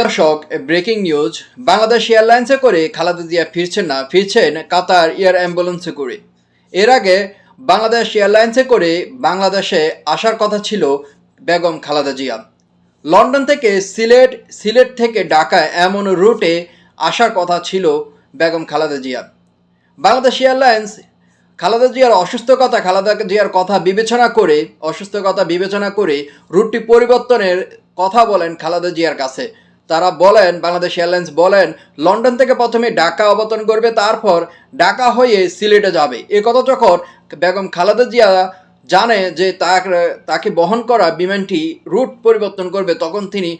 দর্শক breaking news Bangladesh এয়ারলাইন্সে করে খালেদা জিয়া ফিরছেন না, ফিরছেন কাতার এয়ার অ্যাম্বুলেন্সে করে। এর আগে বাংলাদেশ এয়ারলাইন্সে করে বাংলাদেশে আসার কথা ছিল বেগম খালেদা জিয়া। লন্ডন থেকে সিলেট সিলেট থেকে ঢাকা এমন রুটে আসার কথা ছিল বেগম খালেদা জিয়া। বাংলাদেশ এয়ারলাইন্স খালেদা জিয়ার অসুস্থতা, খালেদা জিয়ার কথা বিবেচনা করে, অসুস্থতা বিবেচনা করে রুটটি পরিবর্তনের কথা বলেন খালেদা জিয়ার কাছে। তারা বলেন, বাংলাদেশ এয়ারলাইন্স বলেন, লন্ডন থেকে প্রথমে ঢাকা অবতরণ করবে, তারপর ঢাকা হয়ে সিলেটে যাবে। এ কথা যখন বেগম খালেদা জিয়া জানে যে তার, তাকে বহন করা বিমানটি রুট পরিবর্তন করবে, তখন তিনি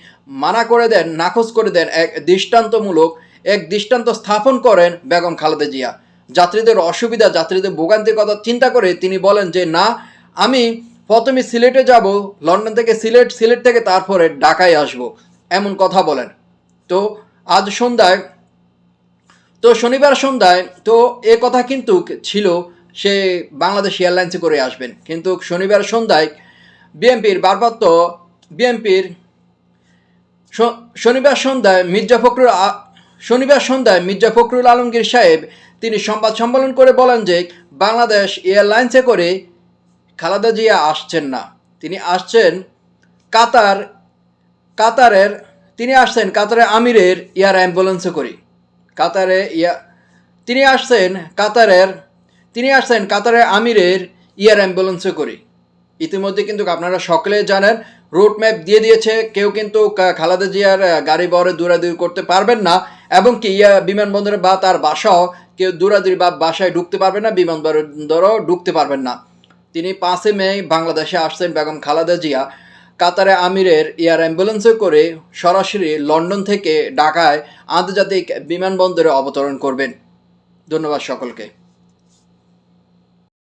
মানা করে দেন নাকচ করে দেন, এক দৃষ্টান্তমূলক, এক দৃষ্টান্ত স্থাপন করেন বেগম খালেদা জিয়া। যাত্রীদের অসুবিধা, যাত্রীদের ভোগান্তির কথা চিন্তা করে তিনি বলেন যে, না, আমি প্রথমে সিলেটে যাব, লন্ডন থেকে সিলেট সিলেট থেকে তারপরে ঢাকায় আসব। এমন কথা বলেন। তো আজ সন্ধ্যায়, তো শনিবার সন্ধ্যায়, তো এ কথা কিন্তু ছিল, সে বাংলাদেশ এয়ারলাইন্সে করে আসবেন। কিন্তু শনিবার সন্ধ্যায় বিএনপির ভারপ্রাপ্ত বিএনপির শনিবার সন্ধ্যায় মির্জা ফখরুল শনিবার সন্ধ্যায় মির্জা ফখরুল আলমগীর সাহেব, তিনি সংবাদ সম্মেলন করে বলেন যে, বাংলাদেশ এয়ারলাইন্সে করে খালেদা জিয়া আসছেন না। তিনি আসছেন কাতার কাতারের, তিনি আসছেন কাতারের আমিরের ইয়ার অ্যাম্বুলেন্সে করি। কাতারে ইয়া, তিনি আসছেন কাতারের, তিনি আসছেন কাতারের আমিরের ইয়ার অ্যাম্বুলেন্সে করি। ইতিমধ্যে কিন্তু আপনারা সকলে জানেন রুট ম্যাপ দিয়ে দিয়েছে, কেউ কিন্তু খালেদা জিয়ার গাড়ি বরে দৌড়াদৌড়ি করতে পারবেন না, এবং কি ইয়া, বিমানবন্দরে বা তার বাসাও কেউ দৌড়াদৌড়ি বা বাসায় ঢুকতে পারবেন না, বিমানবন্দরও ঢুকতে পারবেন না। তিনি পাঁচই মে বাংলাদেশে আসছেন বেগম খালাদা জিয়া। কাতারে আমিরের এয়ার অ্যাম্বুলেন্সে করে সরাসরি লন্ডন থেকে ঢাকায় আন্তর্জাতিক বিমানবন্দরে অবতরণ করবেন। ধন্যবাদ সকলকে।